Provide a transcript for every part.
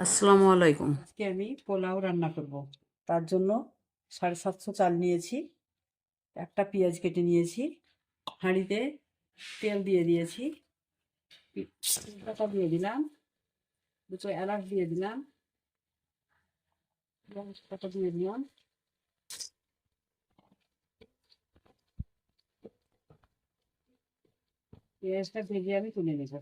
আসসালামু আলাইকুম। আজকে আমি পোলাও রান্না করব। তার জন্য সাড়ে সাতশো চাল নিয়েছি, একটা পেঁয়াজ কেটে নিয়েছি, হাঁড়িতে তেল দিয়ে দিয়েছি দিয়ে দিলাম, দুটো এলাচ দিয়ে দিলাম দিয়ে দিলাম। পেঁয়াজটা ভেজে আমি তুলে নেব।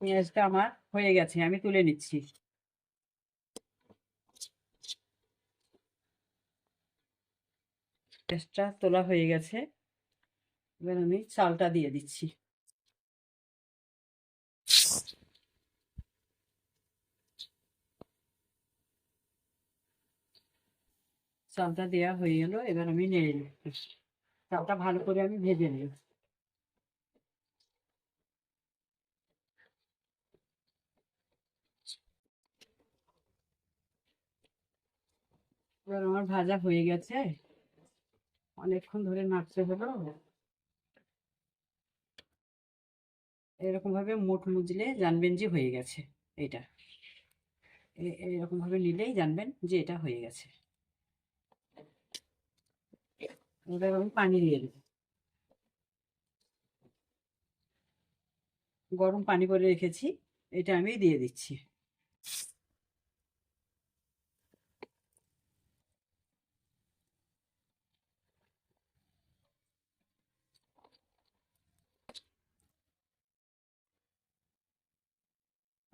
পেঁয়াজটা আমার হয়ে গেছে, আমি তুলে নিচ্ছি। পেঁয়াজটা তোলা হয়ে গেছে, এবার আমি চালটা দিয়ে দিচ্ছি। চালটা দেওয়া হয়ে গেল, এবার আমি নেড়ে নিচ্ছি। চালটা ভালো করে আমি ভেজে নেব। এবার আমার ভাজা হয়ে গেছে। অনেকক্ষণ ধরে নাড়তে হলো। এরকম ভাবে মুঠ মুজলে জানবেন যে হয়ে গেছে এটা। এ- এরকম ভাবে নিলেই জানবেন যে এটা হয়ে গেছে। এবার আমি পানি দিয়ে দেবো। গরম পানি করে রেখেছি, এটা আমি দিয়ে দিচ্ছি।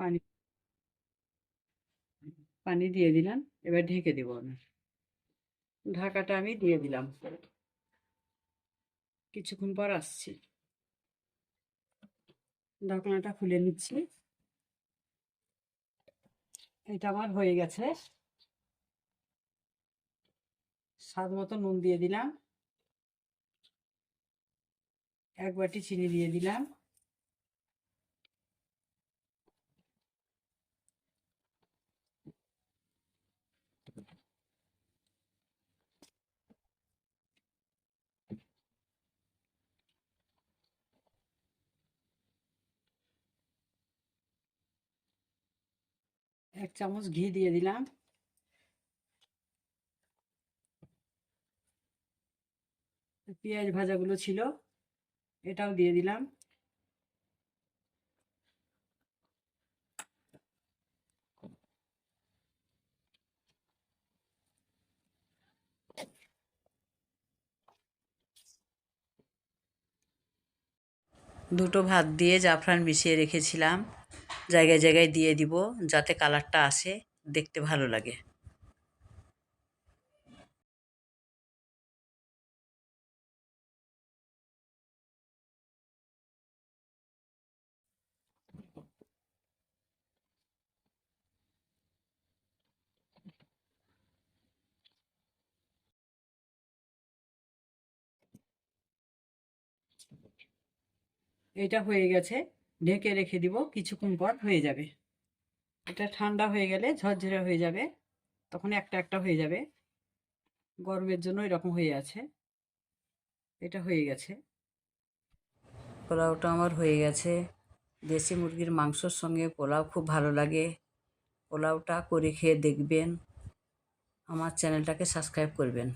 পানি পানি দিয়ে দিলাম, এবার ঢেকে দেবো আমি। ঢাকাটা আমি দিয়ে দিলাম। কিছুক্ষণ পর আসছি। ঢাকনাটা খুলে নিচ্ছি। এটা আমার হয়ে গেছে। স্বাদ মতো নুন দিয়ে দিলাম। এক বাটি চিনি দিয়ে দিলাম। এক চামচ ঘি দিয়ে দিলাম। পেঁয়াজ ভাজাগুলো ছিল, এটাও দিয়ে দিলাম। দুটো ভাত দিয়ে জাফরান মিশিয়ে রেখেছিলাম। জায়গায় জায়গায় দিয়ে দিব যাতে কালারটা আসে দেখতে ভালো লাগে। এটা হয়ে গেছে। ঢেকে রেখে দিব, কিছুক্ষণ পর হয়ে যাবে। এটা ঠান্ডা হয়ে গেলে ঝরঝরে হয়ে যাবে, তখন একটা একটা হয়ে যাবে। গরমের জন্য এরকম হয়ে আছে। এটা হয়ে গেছে। পোলাওটা আমার হয়ে গেছে। দেশি মুরগির মাংসর সঙ্গে পোলাও খুব ভালো লাগে। পোলাওটা করে খেয়ে দেখবেন। আমার চ্যানেলটাকে সাবস্ক্রাইব করবেন।